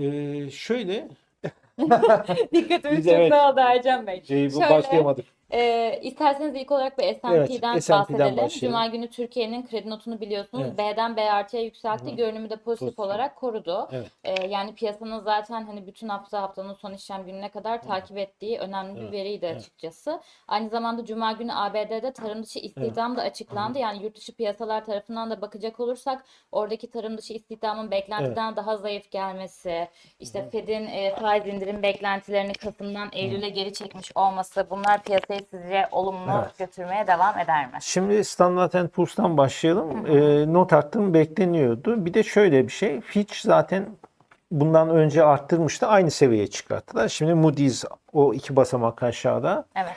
Ee, şöyle Dikkatimiz Biz çok evet. dağıldı Ercan Bey. şey, bu Şöyle, başlayamadık. E, isterseniz ilk olarak bir S&P'den Evet, S&P'den bahsedelim. başlayalım. Cuma günü Türkiye'nin kredi notunu biliyorsunuz Evet. B'den B artıya yükseltti. Hı. Görünümü de pozitif Pozitif. olarak korudu. Evet. E, yani piyasanın zaten hani bütün hafta haftanın son işlem gününe kadar takip ettiği önemli bir Evet, veriydi evet. açıkçası. Aynı zamanda Cuma günü ABD'de tarım dışı istihdam da açıklandı. Yani yurt dışı piyasalar tarafından da bakacak olursak oradaki tarım dışı istihdamın beklentiden daha zayıf gelmesi, işte Fed'in e, faiz indirim beklentilerini Kasım'dan Eylül'e geri çekmiş olması bunlar piyasayı sizce olumlu Evet. götürmeye devam eder mi? Şimdi Standard Poor's'tan başlayalım. Ee, not arttırım bekleniyordu. Bir de şöyle bir şey. Fitch zaten bundan önce arttırmıştı. Aynı seviyeye çıkarttılar. Şimdi Moody's o iki basamak aşağıda. Evet.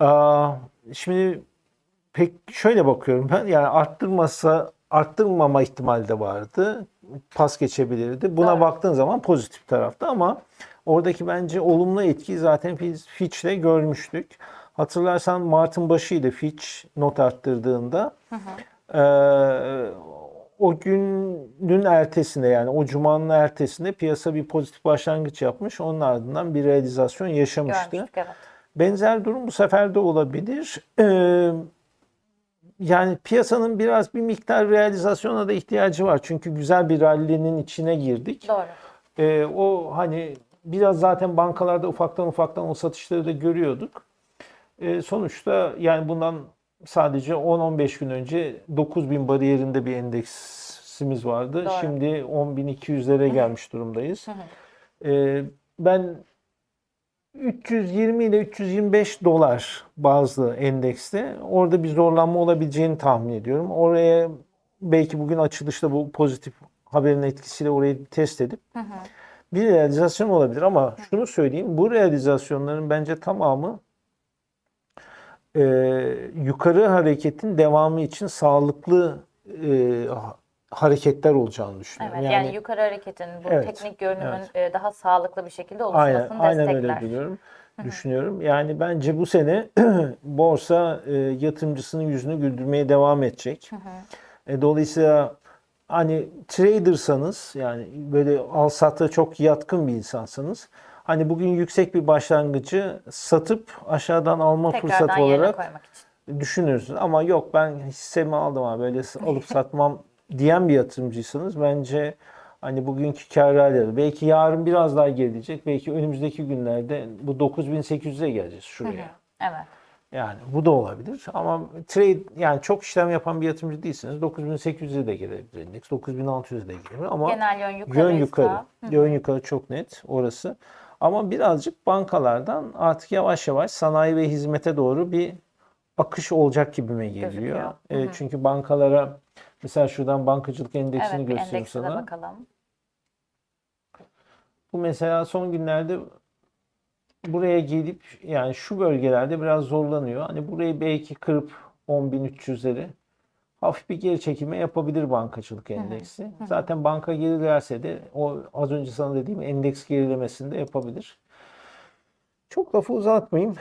Aa, şimdi pek şöyle bakıyorum ben. Yani arttırmasa arttırmama ihtimali de vardı. Pas geçebilirdi. Buna Doğru. baktığın zaman pozitif tarafta ama oradaki bence olumlu etkiyi zaten Fitch'le görmüştük. Hatırlarsan Mart'ın başıydı Fitch not arttırdığında. Ee, o günün ertesinde yani o cumanın ertesinde piyasa bir pozitif başlangıç yapmış. Onun ardından bir realizasyon yaşamıştı. Görmüştük evet. Benzer durum bu sefer de olabilir. Ee, yani piyasanın biraz bir miktar realizasyona da ihtiyacı var. Çünkü güzel bir rally'nin içine girdik. Doğru. Ee, o hani biraz zaten bankalarda ufaktan ufaktan o satışları da görüyorduk. Ee, sonuçta yani bundan sadece 10-15 gün önce 9000 bariyerinde bir endeksimiz vardı. Doğru. Şimdi 10.200'lere gelmiş durumdayız. Ee, ben 320 ile 325 dolar bazlı endekste orada bir zorlanma olabileceğini tahmin ediyorum. Oraya belki bugün açılışta bu pozitif haberin etkisiyle orayı test edip bir realizasyon olabilir ama şunu söyleyeyim bu realizasyonların bence tamamı e, yukarı hareketin devamı için sağlıklı e, ha- hareketler olacağını düşünüyorum. Evet. Yani, yukarı hareketin, bu Evet, teknik görünümün evet. e, daha sağlıklı bir şekilde Aynen, oluşmasını aynen destekler. öyle biliyorum. Düşünüyorum. Yani bence bu sene borsa e, yatırımcısının yüzünü güldürmeye devam edecek. E, dolayısıyla hani tradersanız yani böyle al sata çok yatkın bir insansanız hani bugün yüksek bir başlangıcı satıp aşağıdan alma Tekrardan fırsatı olarak koymak için. düşünürsünüz. Ama yok ben hissemi aldım abi böyle alıp satmam diyen bir yatırımcıysanız bence hani bugünkü kar rallileri belki yarın biraz daha gelecek. Belki önümüzdeki günlerde bu 9800'e geleceğiz şuraya. Evet. Yani bu da olabilir ama trade yani çok işlem yapan bir yatırımcı değilseniz 9800'e de gelebilir endeks. 9600'e de gelebilir ama Genel yön yön yukarıysa yukarı. Yön yukarı çok net orası. Ama birazcık bankalardan artık yavaş yavaş sanayi ve hizmete doğru bir akış olacak gibime geliyor. E, çünkü bankalara mesela şuradan bankacılık endeksini evet de sana. bakalım. Bu mesela son günlerde buraya gelip yani şu bölgelerde biraz zorlanıyor. Hani burayı belki kırıp 10.300'leri hafif bir geri çekilme yapabilir bankacılık endeksi. Zaten banka gerilerse de o az önce sana dediğim endeks gerilemesini de yapabilir. Çok lafı uzatmayayım.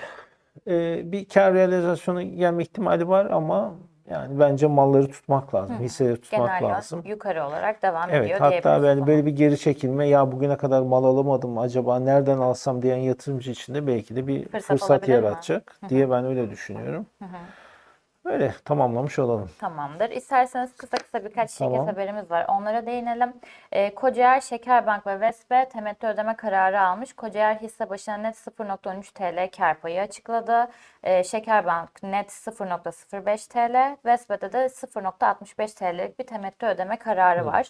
Ee, bir kar realizasyonu gelme ihtimali var ama yani bence malları tutmak lazım. Hisseleri tutmak Genel lazım. yukarı olarak devam Evet, ediyor hatta diyebiliriz. ben böyle bir geri çekilme ya bugüne kadar mal alamadım acaba nereden alsam diyen yatırımcı için de belki de bir Fırsat fırsat, olabilir mi? yaratacak diye ben öyle düşünüyorum. Öyle tamamlamış olalım. Tamamdır. İsterseniz kısa kısa birkaç şirket Tamam. haberimiz var. Onlara değinelim. Ee, Kocaer, Şekerbank ve Vespe temettü ödeme kararı almış. Kocaer hisse başına net 0.13 TL kar payı açıkladı. Ee, Şekerbank net 0.05 TL, Vespe'de de 0.65 TL'lik bir temettü ödeme kararı var.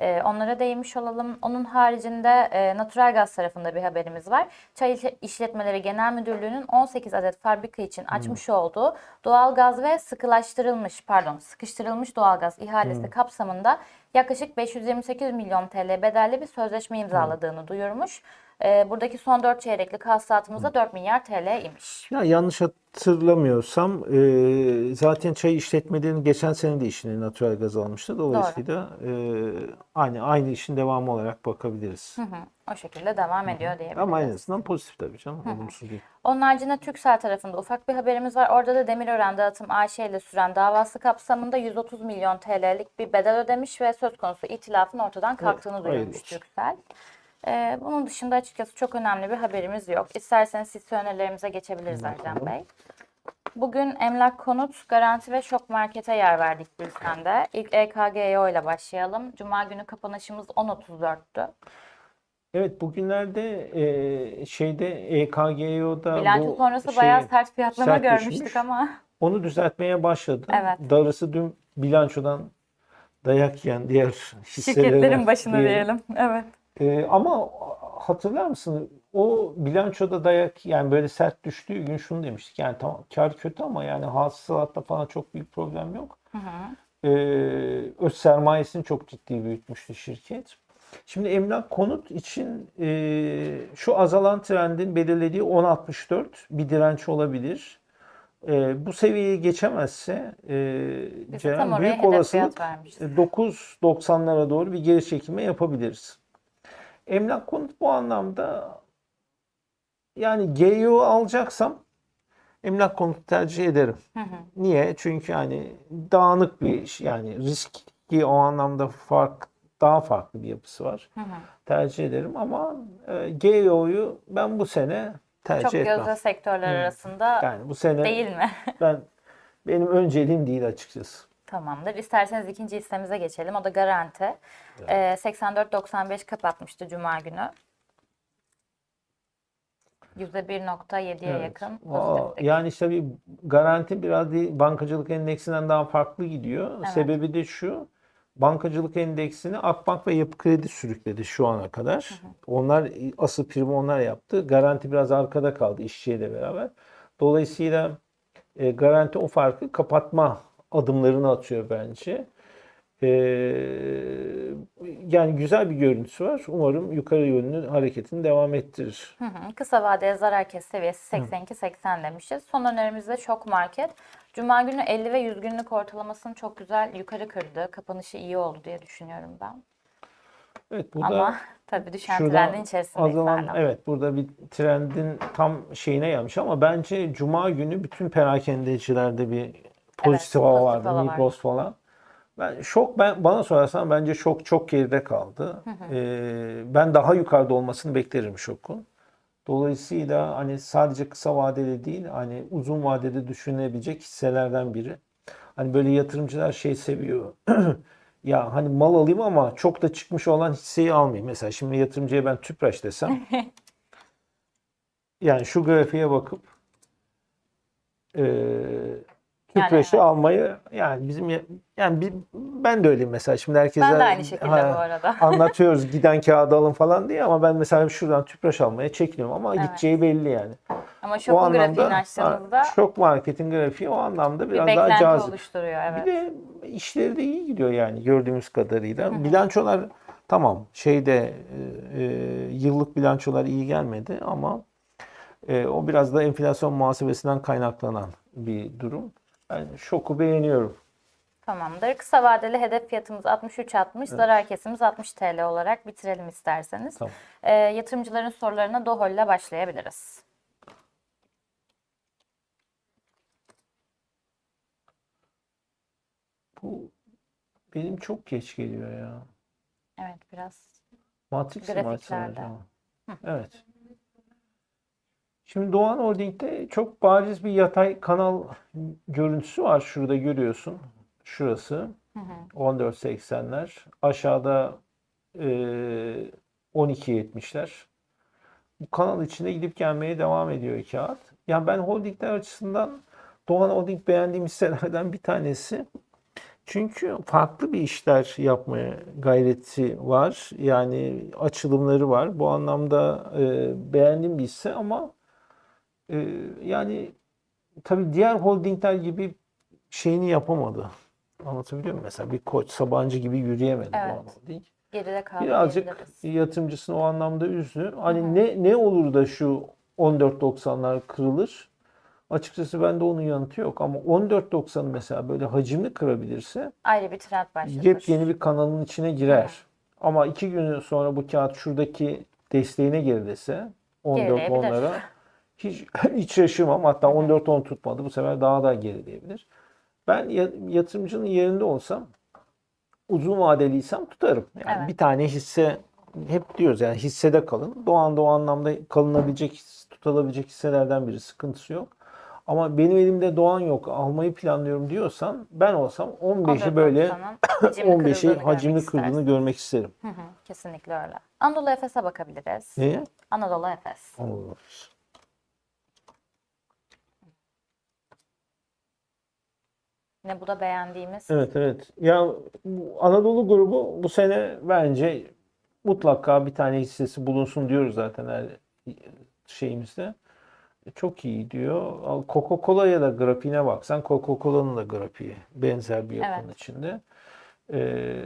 Ee, onlara değinmiş olalım. Onun haricinde e, natural gaz tarafında bir haberimiz var. Çay İş- İşletmeleri Genel Müdürlüğü'nün 18 adet fabrika için açmış olduğu doğalgaz ve sıkılaştırılmış pardon sıkıştırılmış doğalgaz ihalesi kapsamında yaklaşık 528 milyon TL bedelli bir sözleşme imzaladığını duyurmuş. Ee, buradaki son 4 çeyreklik hasılatımızda 4 milyar TL imiş. Ya yanlış hatırlamıyorsam e, zaten çay işletmelerinin geçen sene de işini natural gaz almıştı. Dolayısıyla e, aynı aynı işin devamı olarak bakabiliriz. Hı hı, o şekilde devam ediyor diyebiliriz. Ama en azından pozitif tabii canım. Olumsuz değil. Onun haricinde Türksel tarafında ufak bir haberimiz var. Orada da Demirören Dağıtım AŞ ile süren davası kapsamında 130 milyon TL'lik bir bedel ödemiş ve söz konusu itilafın ortadan kalktığını Evet, duyurmuş. Türksel. Ee, bunun dışında açıkçası çok önemli bir haberimiz yok. İsterseniz hisse önerilerimize geçebiliriz Ercan Bey. Bugün emlak konut, garanti ve şok markete yer verdik bültende. İlk EKGO ile başlayalım. Cuma günü kapanışımız 10.34'tü. Evet bugünlerde e, şeyde EKGO'da Bilanço bu sonrası şey, bayağı sert fiyatlama sert görmüştük düşmüş. ama. onu düzeltmeye başladı. Evet. Darısı dün bilançodan dayak yiyen diğer hisselere Şirketlerin başına diyelim. diyelim. Evet. E, ama hatırlar mısın? O bilançoda dayak yani böyle sert düştüğü gün şunu demiştik. Yani tamam kar kötü ama yani hasılatta falan çok büyük problem yok. Hı hı. Ee, öz sermayesini çok ciddi büyütmüştü şirket. Şimdi emlak konut için e, şu azalan trendin belirlediği 10.64 bir direnç olabilir. E, bu seviyeyi geçemezse e, Ceren, büyük olasılık fiyat vermişiz. 9.90'lara doğru bir geri çekilme yapabiliriz. Emlak konut bu anlamda yani GEO alacaksam emlak konut tercih ederim. Hı hı. Niye? Çünkü yani dağınık bir iş yani riski o anlamda fark daha farklı bir yapısı var. Hı hı. Tercih ederim ama e, GEO'yu ben bu sene tercih Çok etmem. gözde sektörler Hı. arasında Yani bu sene değil mi? ben benim önceliğim değil açıkçası. Tamamdır. İsterseniz ikinci hissemize geçelim. O da garanti. Ee, 84.95 kapatmıştı Cuma günü. %1.7'ye Evet. yakın Aa, yani işte bir garanti biraz değil, bankacılık endeksinden daha farklı gidiyor. Evet. Sebebi de şu. Bankacılık endeksini Akbank ve Yapı Kredi sürükledi şu ana kadar. Onlar asıl primi onlar yaptı. Garanti biraz arkada kaldı işçiyle beraber. Dolayısıyla e, garanti o farkı kapatma adımlarını atıyor bence. E, yani güzel bir görüntüsü var. Umarım yukarı yönlü hareketini devam ettirir. Hı hı. Kısa vadeli zarar kes seviyesi 82-80 demişiz. Son önerimizde şok market. Cuma günü 50 ve 100 günlük ortalamasını çok güzel yukarı kırdı. Kapanışı iyi oldu diye düşünüyorum ben. Evet bu Ama da tabii düşen trendin içerisindeyiz azalan evet burada bir trendin tam şeyine gelmiş ama bence cuma günü bütün perakendecilerde bir pozitif hava vardı. hava. Migros falan. Ben şok ben bana sorarsan bence şok çok geride kaldı. Ee, ben daha yukarıda olmasını beklerim şokun. Dolayısıyla hani sadece kısa vadeli değil hani uzun vadede düşünülebilecek hisselerden biri. Hani böyle yatırımcılar şey seviyor. Ya hani mal alayım ama çok da çıkmış olan hisseyi almayayım. Mesela şimdi yatırımcıya ben Tüpraş desem. yani şu grafiğe bakıp e, Tüpraş'ı evet. almayı yani bizim ya- yani bir, ben de öyleyim mesela. Şimdi herkese Ben de aynı şekilde ha, bu arada. anlatıyoruz giden kağıdı alın falan diye ama ben mesela şuradan Tüpraş almaya çekiniyorum ama Evet. gideceği belli yani. Ama O şokun grafiğini açtığımızda şok marketin grafiği o anlamda bir biraz daha beklenti cazip. oluşturuyor. Evet. Bir de işleri de iyi gidiyor yani gördüğümüz kadarıyla. Bilançolar tamam şeyde e, e, yıllık bilançolar iyi gelmedi ama e, o biraz da enflasyon muhasebesinden kaynaklanan bir durum. Ben şoku beğeniyorum. Tamamdır. Kısa vadeli hedef fiyatımız 63.60, zarar kesimiz 60 TL olarak bitirelim isterseniz. Tamam. Ee, yatırımcıların sorularına Dohol ile başlayabiliriz. Bu benim çok geç geliyor ya. Evet biraz. Matrix mi? Evet. Şimdi Doğan Holding'de çok bariz bir yatay kanal görüntüsü var. Şurada görüyorsun. Şurası. Hı hı. 14.80'ler. Aşağıda e, 12.70'ler. Bu kanal içinde gidip gelmeye devam ediyor kağıt. Yani ben holdingler açısından Doğan Holding beğendiğim hisselerden bir tanesi. Çünkü farklı bir işler yapmaya gayreti var. Yani açılımları var. Bu anlamda e, beğendiğim bir hisse ama e, yani tabii diğer holdingler gibi şeyini yapamadı. Anlatabiliyor muyum? Mesela bir Koç, Sabancı gibi yürüyemedi Evet. Doğan Holding. Geride kaldı Birazcık diyebiliriz. yatırımcısını o anlamda üzdü. Hani ne ne olur da şu 14.90'lar kırılır? Açıkçası bende onun yanıtı yok ama 14.90 mesela böyle hacimli kırabilirse Ayrı bir trend başlatır. yepyeni bir kanalın içine girer. Ama iki gün sonra bu kağıt şuradaki desteğine gerilese 14 Gerileyebilir. onlara hiç hiç şaşırmam. Hatta 14 10 tutmadı. Bu sefer daha da gerileyebilir. Ben ya- yatırımcının yerinde olsam uzun vadeliysem tutarım. Yani Evet. bir tane hisse hep diyoruz yani hissede kalın. Doğan o anlamda kalınabilecek, tutulabilecek hisselerden biri. Sıkıntısı yok. Ama benim elimde Doğan yok. Almayı planlıyorum diyorsan ben olsam 15'i böyle 15'i hacimli kırdığını görmek isterim. Hı hı, kesinlikle öyle. Anadolu Efes'e bakabiliriz. Neye? Anadolu Efes. Olur. Yine bu da beğendiğimiz. Evet evet. Ya bu Anadolu grubu bu sene bence mutlaka bir tane hissesi bulunsun diyoruz zaten her şeyimizde. Çok iyi diyor. Coca-Cola'ya da grafiğine baksan Coca-Cola'nın da grafiği benzer bir yapının Evet. içinde. Ee,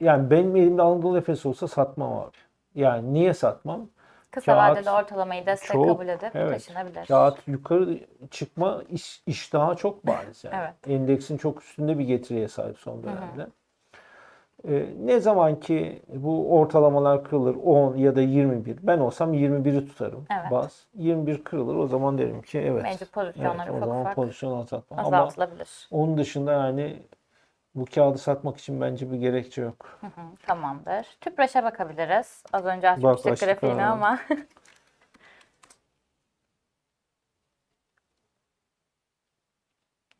yani benim elimde Anadolu Efes olsa satmam abi. Yani niye satmam? Kısa Kağıt vadeli ortalamayı destek çok, kabul edip evet. taşınabilir. Kağıt yukarı çıkma iş, iştahı çok bariz yani. Evet. Endeksin çok üstünde bir getiriye sahip son dönemde. Ee, ne zaman ki bu ortalamalar kırılır 10 ya da 21 ben olsam 21'i tutarım Evet. baz. 21 kırılır o zaman derim ki evet. Mevcut pozisyonları evet, o ufak zaman ufak pozisyon azaltma. Ama azaltılabilir. onun dışında yani bu kağıdı satmak için bence bir gerekçe yok. Hı hı, tamamdır. Tüpraş'a bakabiliriz. Az önce açmıştık Baklaştık, grafiğini ha. ama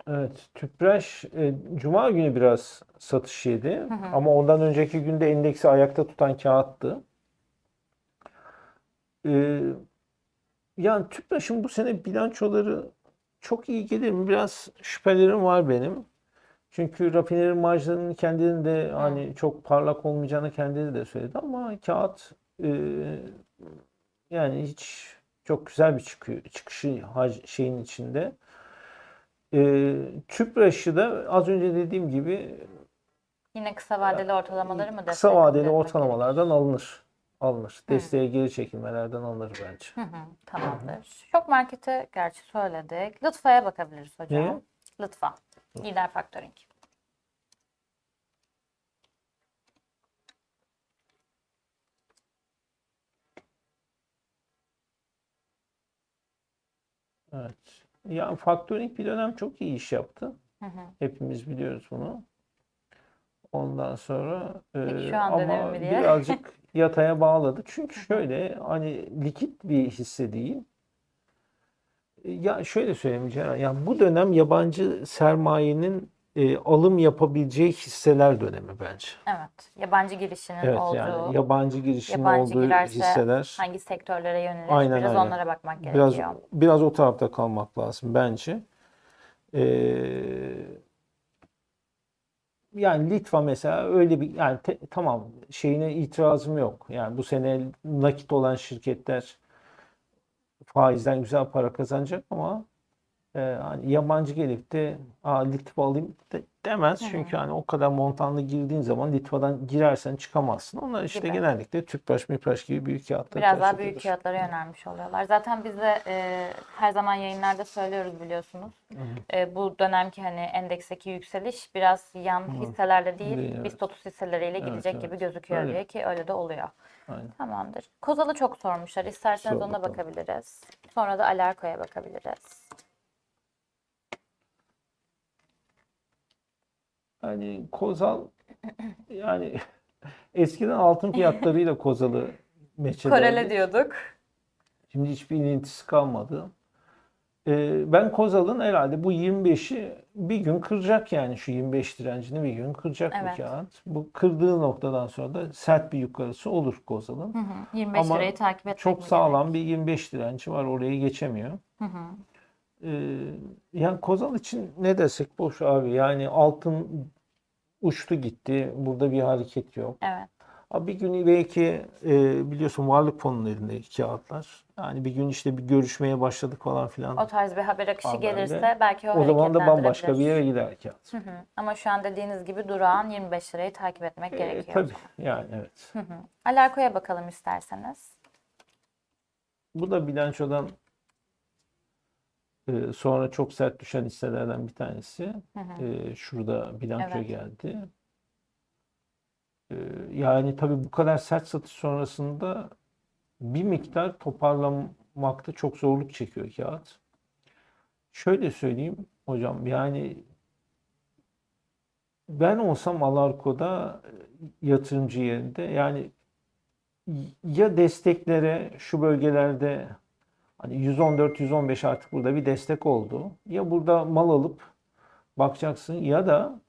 Evet, Tüpraş e, Cuma günü biraz satış yedi ama ondan önceki günde endeksi ayakta tutan kağıttı. E, yani Tüpraş'ın bu sene bilançoları çok iyi gelir mi? Biraz şüphelerim var benim. Çünkü rafineri marjlarının kendinin de hani çok parlak olmayacağını kendileri de söyledi ama kağıt e, yani hiç çok güzel bir çıkıyor, çıkışı şeyin içinde. E, Tüpraş'ı da az önce dediğim gibi yine kısa vadeli ortalamaları mı kısa vadeli ortalamalardan alınır. Alınır. Desteğe geri çekilmelerden alınır bence. Hı hı, tamamdır. Şok marketi gerçi söyledik. Lütfa'ya bakabiliriz hocam. Neye? Lütfa. Lider Factoring. Evet. Ya Factoring bir dönem çok iyi iş yaptı. Hı hı. Hepimiz biliyoruz bunu. Ondan sonra e, şu ama birazcık yataya bağladı. Çünkü şöyle hani likit bir hisse değil. Ya şöyle söyleyeyim Ceren, ya bu dönem yabancı sermayenin e, alım yapabileceği hisseler dönemi bence. Evet. Yabancı girişinin Evet olduğu, yani yabancı girişinin yabancı olduğu hisseler hangi sektörlere yönelir Aynen, biraz aynen. onlara bakmak biraz gerekiyor. biraz o tarafta kalmak lazım bence. Ee, yani Litva mesela öyle bir yani te- tamam şeyine itirazım yok. Yani bu sene nakit olan şirketler faizden güzel para kazanacak ama e, hani yabancı gelip de Aa, Litva alayım de- demez. Çünkü hani o kadar montanlı girdiğin zaman Litva'dan girersen çıkamazsın. Onlar işte Gibi. genellikle Tüpraş, Mipraş gibi büyük kağıtları Biraz daha büyük fiyatlara yönelmiş oluyorlar. Zaten biz de e, her zaman yayınlarda söylüyoruz biliyorsunuz. E, bu dönemki hani endeksteki yükseliş biraz yan hisselerle değil, Değil, evet. BIST 30 hisseleriyle Evet, gidecek evet. gibi gözüküyor Öyle. diye ki öyle de oluyor. Aynen. Tamamdır. Kozal'ı çok sormuşlar. İsterseniz Sor ona bakalım. bakabiliriz. Sonra da Alarko'ya bakabiliriz. Yani Kozal yani eskiden altın fiyatlarıyla Kozal'ı meç Korele diyorduk. Şimdi hiçbir ilintisi kalmadı. Ee, ben Kozal'ın herhalde bu 25'i bir gün kıracak yani şu 25 direncini bir gün kıracak Evet. bu kağıt. Bu kırdığı noktadan sonra da sert bir yukarısı olur Kozal'ın. Hı hı. 25 Ama lirayı takip etmek Çok sağlam bir 25 direnci var orayı geçemiyor. Hı hı. Ee, yani Kozal için ne desek boş abi. Yani altın uçtu gitti. Burada bir hareket yok. Evet. Abi bir gün belki e, biliyorsun varlık fonunun elindeki kağıtlar. Yani bir gün işte bir görüşmeye başladık falan filan. O tarz bir haber akışı Haberde. gelirse belki o, O zaman da bambaşka bir yere gider kağıt. Hı hı. Ama şu an dediğiniz gibi durağan 25 lirayı takip etmek E, gerekiyor. tabii yani evet. Hı hı. Alarko'ya bakalım isterseniz. Bu da bilançodan e, sonra çok sert düşen hisselerden bir tanesi. Hı hı. E, şurada bilanço Evet. geldi. E, yani tabii bu kadar sert satış sonrasında bir miktar toparlamakta çok zorluk çekiyor kağıt. Şöyle söyleyeyim hocam yani Ben olsam Alarko'da e, yatırımcı yerinde yani ya desteklere şu bölgelerde hani 114-115 artık burada bir destek oldu. Ya burada mal alıp bakacaksın ya da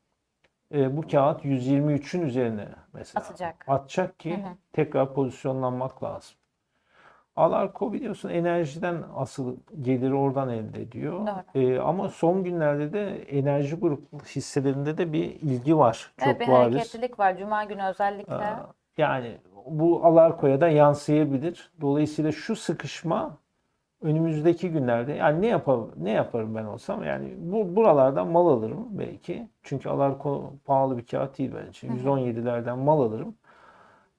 e, bu kağıt 123'ün üzerine mesela Atacak. atacak ki Hı hı. tekrar pozisyonlanmak lazım. Alarko biliyorsun enerjiden asıl geliri oradan elde ediyor. E, ama son günlerde de enerji grup hisselerinde de bir ilgi var. Çok Evet, bir bariz. hareketlilik var. Cuma günü özellikle. Aa, Yani bu Alarko'ya da yansıyabilir. Dolayısıyla şu sıkışma önümüzdeki günlerde yani ne yaparım ne yaparım ben olsam yani bu buralardan mal alırım belki. Çünkü Alarko pahalı bir kağıt değil bence. 117'lerden mal alırım.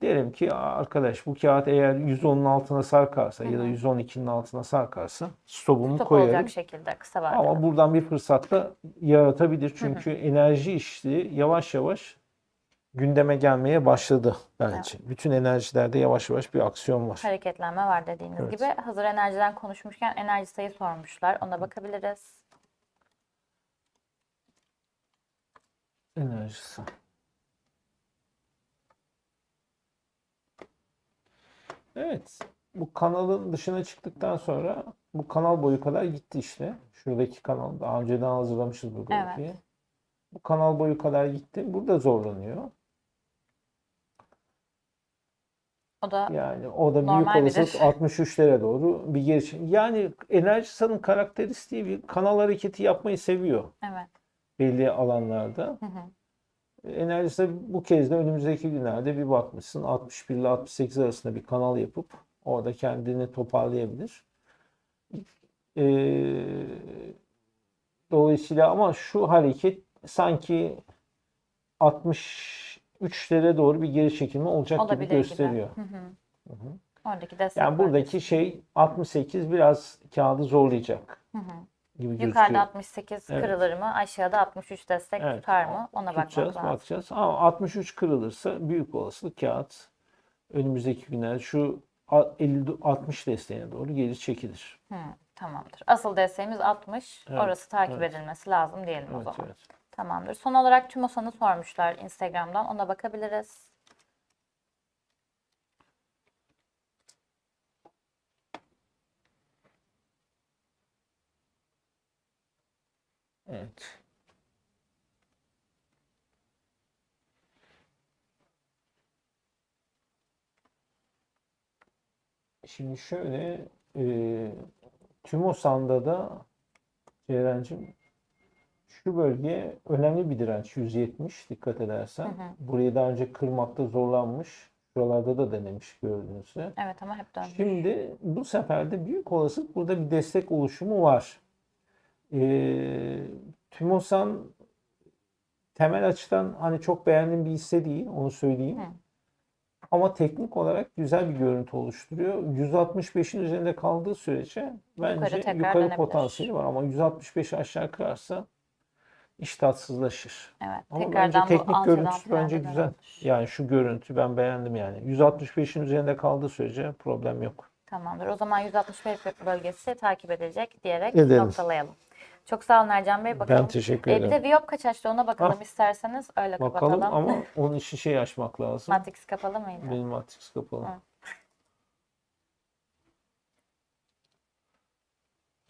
Derim ki "Aa, arkadaş bu kağıt eğer 110'un altına sarkarsa ya da 112'nin altına sarkarsa stopumu Stop koyarım. olacak şekilde kısa vadede. Ama buradan bir fırsat da yaratabilir. Çünkü enerji işi yavaş yavaş gündeme gelmeye başladı bence. Bütün enerjilerde yavaş yavaş bir aksiyon var. Hareketlenme var dediğiniz Evet. gibi. Hazır enerjiden konuşmuşken enerji sayı sormuşlar. Ona bakabiliriz. Enerjisi. Evet. Bu kanalın dışına çıktıktan sonra bu kanal boyu kadar gitti işte. Şuradaki kanal. Daha önceden hazırlamışız bu grafiği. Bu kanal boyu kadar gitti. Burada zorlanıyor. O da Yani o da büyük olasılık midir? 63'lere doğru bir geri Yani Enerjisa'nın karakteristiği bir kanal hareketi yapmayı seviyor evet. belli alanlarda. Hı hı. Enerjisa bu kez de önümüzdeki günlerde bir bakmışsın 61 ile 68 arasında bir kanal yapıp orada kendini toparlayabilir. Ee, dolayısıyla ama şu hareket sanki 63'lere doğru bir geri çekilme olacak gibi Olabilir gibi. gösteriyor. Hı hı. Oradaki destek Yani buradaki şey 68 biraz kağıdı zorlayacak Hı hı. gibi Yukarıda gözüküyor. 68 Evet. kırılır mı? Aşağıda 63 destek Evet. tutar mı? Ona bakmak Tutacağız, lazım. bakacağız. Ama 63 kırılırsa büyük olasılık kağıt önümüzdeki günler şu a- 50 60 desteğine doğru geri çekilir. Hı, tamamdır. Asıl desteğimiz 60. Evet, Orası takip evet. edilmesi lazım diyelim o Evet, zaman. evet. Tamamdır. Son olarak TÜMOSAN'ı sormuşlar Instagram'dan. Ona bakabiliriz. Evet. Şimdi şöyle e, TÜMOSAN'da da Ceren'cim şu bölge önemli bir direnç 170 dikkat edersen. Hı hı. Burayı daha önce kırmakta zorlanmış. Şuralarda da denemiş gördüğünüzde. Evet ama hep dönmüş. Şimdi bu sefer de büyük olasılık burada bir destek oluşumu var. Ee, Tümosan temel açıdan hani çok beğendiğim bir hisse değil, onu söyleyeyim. Hı. Ama teknik olarak güzel bir görüntü oluşturuyor. 165'in üzerinde kaldığı sürece bence yukarı dönebilir. potansiyeli var ama 165 aşağı kırarsa iş tatsızlaşır. Evet. Ama Tekrardan bence teknik görüntüsü bence güzel. dönebilir. Yani şu görüntü ben beğendim yani. 165'in üzerinde kaldığı sürece problem yok. Tamamdır. O zaman 165 bölgesi takip edilecek diyerek Edelim. noktalayalım. Çok sağ olun Ercan Bey. Bakalım. Ben teşekkür Ee, bir ederim. de Viyop kaç açtı ona bakalım Ah. isterseniz. Öyle Bakalım kapatalım. ama onun için şey açmak lazım. Matrix kapalı mıydı? Benim Matrix kapalı. Hı.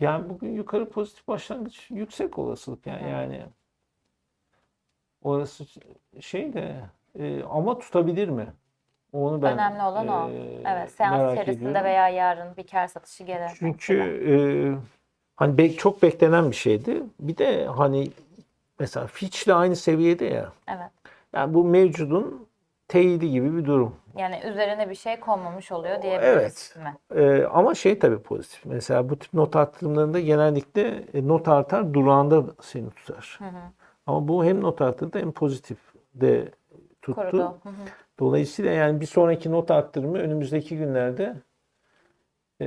Yani bugün yukarı pozitif başlangıç yüksek olasılık yani Hı. yani orası şey de e, ama tutabilir mi? Onu ben Önemli olan o. e, Evet, seans merak içerisinde ediyorum. veya yarın bir kar satışı gelir. Çünkü e, hani bek- çok beklenen bir şeydi. Bir de hani mesela Fitch'le aynı seviyede ya. Evet. Yani bu mevcudun teyidi gibi bir durum. Yani üzerine bir şey konmamış oluyor diyebiliriz mi? Ee, ama şey tabii pozitif. Mesela bu tip not arttırımlarında genellikle e, not artar durağında seni tutar. Hı hı. Ama bu hem not arttırdı hem pozitif de tuttu. Korudu. Dolayısıyla yani bir sonraki not arttırımı önümüzdeki günlerde e,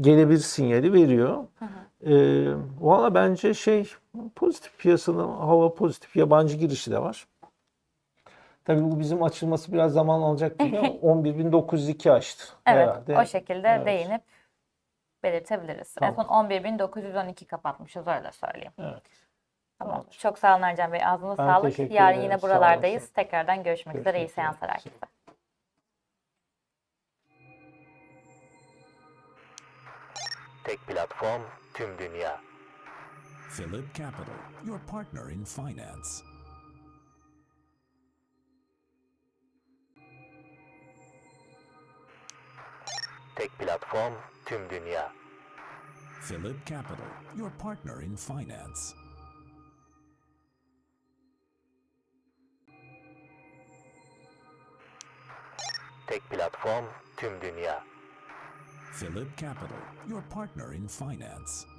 gelebilir sinyali veriyor. E, Valla bence şey pozitif piyasanın hava pozitif yabancı girişi de var. Tabii bu bizim açılması biraz zaman alacak gibi ama 11.902 açtı Evet, herhalde. o şekilde Evet. değinip belirtebiliriz. En Tamam. son 11.912 kapatmışız öyle söyleyeyim. Evet. Tamam. Çok sağ olun Ercan Bey. Ağzınıza Ben sağlık. Yarın yine buralardayız. Tekrardan görüşmek üzere. İyi seanslar herkese. Tek platform tüm dünya. Philip Capital, your partner in finance. Tek platform tüm dünya. Philip Capital, your partner in finance. Tek platform tüm dünya. Philip Capital, your partner in finance.